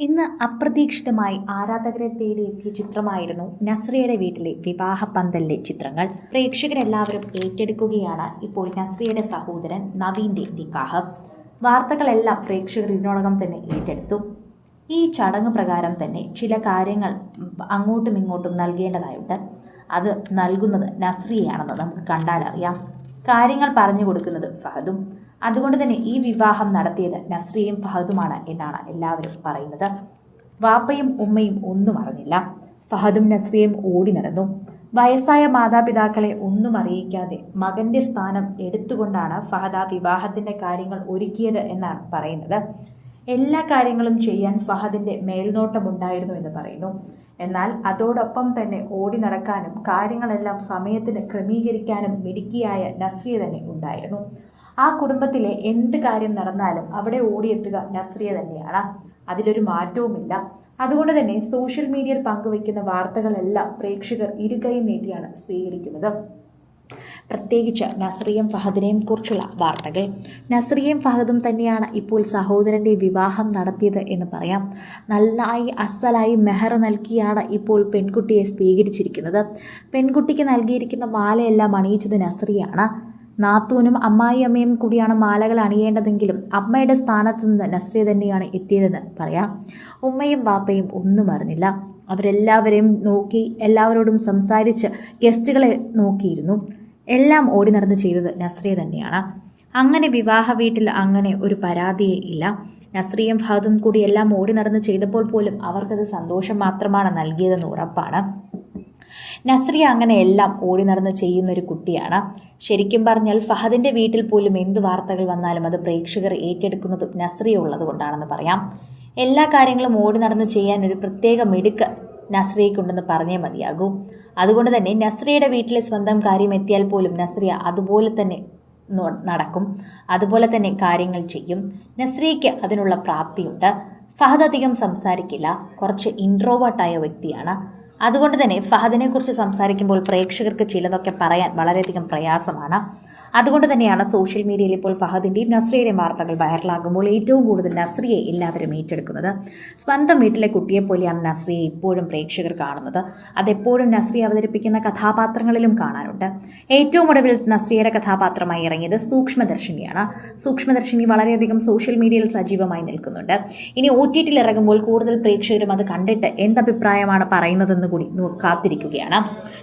ഇന്ന് അപ്രതീക്ഷിതമായി ആരാധകരെ തേടി എത്തിയ ചിത്രമായിരുന്നു നസ്രിയയുടെ വീട്ടിലെ വിവാഹ പന്തലിലെ ചിത്രങ്ങൾ. പ്രേക്ഷകരെല്ലാവരും ഏറ്റെടുക്കുകയാണ് ഇപ്പോൾ നസ്രിയയുടെ സഹോദരൻ നവീന്റെ നിക്കാഹ്. വാർത്തകളെല്ലാം പ്രേക്ഷകർ ഇതിനോടകം തന്നെ ഏറ്റെടുത്തു. ഈ ചടങ്ങ് പ്രകാരം തന്നെ ചില കാര്യങ്ങൾ അങ്ങോട്ടും ഇങ്ങോട്ടും നൽകേണ്ടതായുണ്ട്. അത് നൽകുന്നത് നസ്രിയയാണെന്ന് നമുക്ക് കണ്ടാലറിയാം. കാര്യങ്ങൾ പറഞ്ഞു കൊടുക്കുന്നത് ഫഹദും അതുകൊണ്ട് തന്നെ ഈ വിവാഹം നടത്തിയത് നസ്രിയയും ഫഹദുമാണ് എന്നാണ് എല്ലാവരും പറയുന്നത്. വാപ്പയും ഉമ്മയും ഒന്നും അറിഞ്ഞില്ല. ഫഹദും നസ്രിയയും ഓടി നടന്നു. വയസ്സായ മാതാപിതാക്കളെ ഒന്നും അറിയിക്കാതെ മകന്റെ സ്ഥാനം എടുത്തുകൊണ്ടാണ് ഫഹദ് വിവാഹത്തിന്റെ കാര്യങ്ങൾ ഒരുക്കിയത് എന്നാണ് പറയുന്നത്. എല്ലാ കാര്യങ്ങളും ചെയ്യാൻ ഫഹദിന്റെ മേൽനോട്ടമുണ്ടായിരുന്നു എന്ന് പറയുന്നു. എന്നാൽ അതോടൊപ്പം തന്നെ ഓടി നടക്കാനും കാര്യങ്ങളെല്ലാം സമയത്തിന് ക്രമീകരിക്കാനും മിടുക്കിയായ നസ്രിയ തന്നെ ഉണ്ടായിരുന്നു. ആ കുടുംബത്തിലെ എന്ത് കാര്യം നടന്നാലും അവിടെ ഓടിയെത്തുക നസ്രിയ തന്നെയാണ്. അതിലൊരു മാറ്റവുമില്ല. അതുകൊണ്ട് തന്നെ സോഷ്യൽ മീഡിയയിൽ പങ്കുവയ്ക്കുന്ന വാർത്തകളെല്ലാം പ്രേക്ഷകർ ഇരുകൈ നീട്ടിയാണ് സ്വീകരിക്കുന്നത്. പ്രത്യേകിച്ച് നസ്രിയും ഫഹദിനെയും കുറിച്ചുള്ള വാർത്തകൾ. നസ്രിയയും ഫഹദും തന്നെയാണ് ഇപ്പോൾ സഹോദരന്റെ വിവാഹം നടത്തിയത് എന്ന് പറയാം. നന്നായി അസലായി മെഹർ നൽകിയാണ് ഇപ്പോൾ പെൺകുട്ടിയെ സ്വീകരിച്ചിരിക്കുന്നത്. പെൺകുട്ടിക്ക് നൽകിയിരിക്കുന്ന മാലയെല്ലാം അണിയിച്ചത് നസ്രിയാണ്. നാത്തൂനും അമ്മായിയമ്മയും കൂടിയാണ് മാലകൾ അണിയേണ്ടതെങ്കിലും അമ്മയുടെ സ്ഥാനത്ത് നിന്ന് നസ്രിയ തന്നെയാണ് എത്തിയതെന്ന് പറയാം. ഉമ്മയും ബാപ്പയും ഒന്നും അറിഞ്ഞില്ല. അവരെല്ലാവരെയും നോക്കി എല്ലാവരോടും സംസാരിച്ച് ഗസ്റ്റുകളെ നോക്കിയിരുന്നു. എല്ലാം ഓടി നടന്ന് ചെയ്തത് നസ്രിയ തന്നെയാണ്. അങ്ങനെ വിവാഹ വീട്ടിൽ അങ്ങനെ ഒരു പരാതിയേ ഇല്ല. നസ്രിയും ഫഹദും കൂടി എല്ലാം ഓടി നടന്ന് ചെയ്തപ്പോൾ പോലും അവർക്കത് സന്തോഷം മാത്രമാണ് നൽകിയതെന്ന് ഉറപ്പാണ്. നസ്രിയ അങ്ങനെ എല്ലാം ഓടി നടന്ന് ചെയ്യുന്നൊരു കുട്ടിയാണ്. ശരിക്കും പറഞ്ഞാൽ ഫഹദിന്റെ വീട്ടിൽ പോലും എന്ത് വാർത്തകൾ വന്നാലും അത് പ്രേക്ഷകർ ഏറ്റെടുക്കുന്നതും നസ്രിയ ഉള്ളത് കൊണ്ടാണെന്ന് പറയാം. എല്ലാ കാര്യങ്ങളും ഓടി നടന്ന് ചെയ്യാൻ ഒരു പ്രത്യേക മിടുക്ക് നസ്രിയയ്ക്കുണ്ടെന്ന് പറഞ്ഞേ മതിയാകൂ. അതുകൊണ്ട് തന്നെ നസ്രിയയുടെ വീട്ടിലെ സ്വന്തം കാര്യം എത്തിയാൽ പോലും നസ്രിയ അതുപോലെ തന്നെ നടക്കും. അതുപോലെ തന്നെ കാര്യങ്ങൾ ചെയ്യും. നസ്രിയയ്ക്ക് അതിനുള്ള പ്രാപ്തിയുണ്ട്. ഫഹദ് അധികം സംസാരിക്കില്ല. കുറച്ച് ഇൻട്രോവേർട്ടായ വ്യക്തിയാണ്. അതുകൊണ്ട് തന്നെ ഫഹദിനെക്കുറിച്ച് സംസാരിക്കുമ്പോൾ പ്രേക്ഷകർക്ക് ചിലതൊക്കെ പറയാൻ വളരെയധികം പ്രയാസമാണ്. അതുകൊണ്ട് തന്നെയാണ് സോഷ്യൽ മീഡിയയിൽ ഇപ്പോൾ ഫഹദിന്റെയും നസ്രിയുടെയും വാർത്തകൾ വൈറലാകുമ്പോൾ ഏറ്റവും കൂടുതൽ നസ്രിയെ എല്ലാവരും ഏറ്റെടുക്കുന്നത്. സ്വന്തം വീട്ടിലെ കുട്ടിയെ പോലെയാണ് നസ്രിയെ ഇപ്പോഴും പ്രേക്ഷകർ കാണുന്നത്. അതെപ്പോഴും നസ്രി അവതരിപ്പിക്കുന്ന കഥാപാത്രങ്ങളിലും കാണാനുണ്ട് ഏറ്റവും ഒടുവിൽ നസ്രിയുടെ കഥാപാത്രമായി ഇറങ്ങിയത് സൂക്ഷ്മദർശിനിയാണ്. സൂക്ഷ്മദർശിനി വളരെയധികം സോഷ്യൽ മീഡിയയിൽ സജീവമായി നിൽക്കുന്നുണ്ട്. ഇനി ഒ ടി ടിയിൽ ഇറങ്ങുമ്പോൾ കൂടുതൽ പ്രേക്ഷകരും അത് കണ്ടിട്ട് എന്തഭിപ്രായമാണ് പറയുന്നതെന്ന് കൂടി കാത്തിരിക്കുകയാണ്.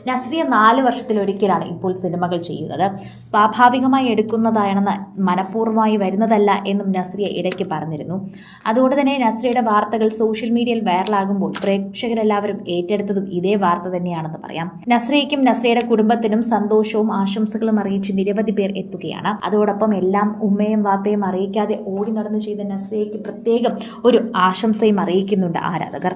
നസ്രിയ നാല് വർഷത്തിലൊരിക്കലാണ് ഇപ്പോൾ സിനിമകൾ ചെയ്യുന്നത്. സ്വാഭാവികമായി എടുക്കുന്നതാണെന്ന് മനഃപൂർവമായി വരുന്നതല്ല എന്നും നസ്രിയ ഇടയ്ക്ക് പറഞ്ഞിരുന്നു. അതുകൊണ്ട് തന്നെ നസ്രിയയുടെ വാർത്തകൾ സോഷ്യൽ മീഡിയയിൽ വൈറലാകുമ്പോൾ പ്രേക്ഷകരെല്ലാവരും ഏറ്റെടുത്തതും ഇതേ വാർത്ത തന്നെയാണെന്ന് പറയാം. നസ്രിയയ്ക്കും നസ്രിയയുടെ കുടുംബത്തിനും സന്തോഷവും ആശംസകളും അറിയിച്ച് നിരവധി പേർ എത്തുകയാണ്. അതോടൊപ്പം എല്ലാം ഉമ്മയും വാപ്പയും അറിയിക്കാതെ ഓടി നടന്നു ചെയ്ത നസ്രിയയ്ക്ക് പ്രത്യേകം ഒരു ആശംസയും അറിയിക്കുന്നുണ്ട് ആരാധകർ.